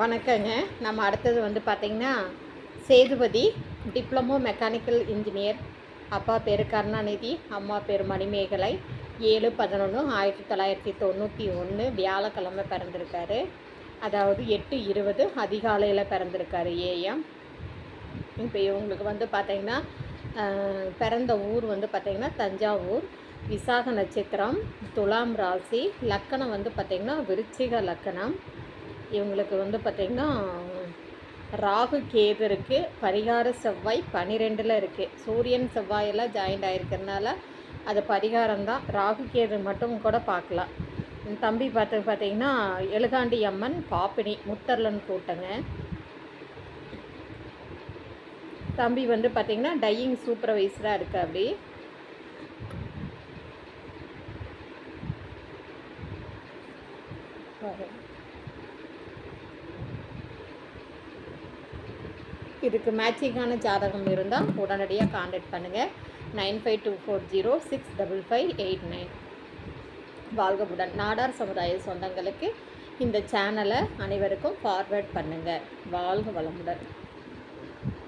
வணக்கங்க. நம்ம அடுத்தது வந்து பார்த்திங்கன்னா சேதுபதி டிப்ளமோ மெக்கானிக்கல் இன்ஜினியர் அப்பா பேர் கருணாநிதி அம்மா பேர் மணிமேகலை ஏழு பதினொன்று ஆயிரத்தி தொள்ளாயிரத்தி தொண்ணூற்றி ஒன்று வியாழக்கிழமை பிறந்திருக்காரு. அதாவது எட்டு இருபது அதிகாலையில் பிறந்திருக்காரு ஏஎம். இப்போ இவங்களுக்கு வந்து பார்த்திங்கன்னா பிறந்த ஊர் வந்து பார்த்திங்கன்னா தஞ்சாவூர் விசாக நட்சத்திரம் துலாம் ராசி லக்கணம் வந்து பார்த்திங்கன்னா விருச்சிக லக்கணம். இவங்களுக்கு வந்து பார்த்திங்கன்னா ராகு கேது இருக்குது பரிகார செவ்வாய் பன்னிரெண்டில் இருக்குது சூரியன் செவ்வாயெல்லாம் ஜாயிண்ட் ஆகிருக்கிறதுனால அது பரிகாரம் தான் ராகு கேது மட்டும் கூட பார்க்கலாம். தம்பி பார்த்து பார்த்தீங்கன்னா எழுகாண்டி அம்மன் பாப்பினி முத்தர்லன் கூட்டங்க. தம்பி வந்து பார்த்தீங்கன்னா டையிங் சூப்பர்வைசராக இருக்கு அப்படி. இதுக்கு மேட்சிங்கான ஜாதகம் இருந்தால் உடனடியாக காண்டாக்ட் பண்ணுங்கள் nine five two four zero six double five eight nine. வாழ்கவுடன். Nadar சமுதாய சொந்தங்களுக்கு இந்த சேனலை அனைவருக்கும் ஃபார்வேர்ட் பண்ணுங்கள் வாழ்க வளமுடன்.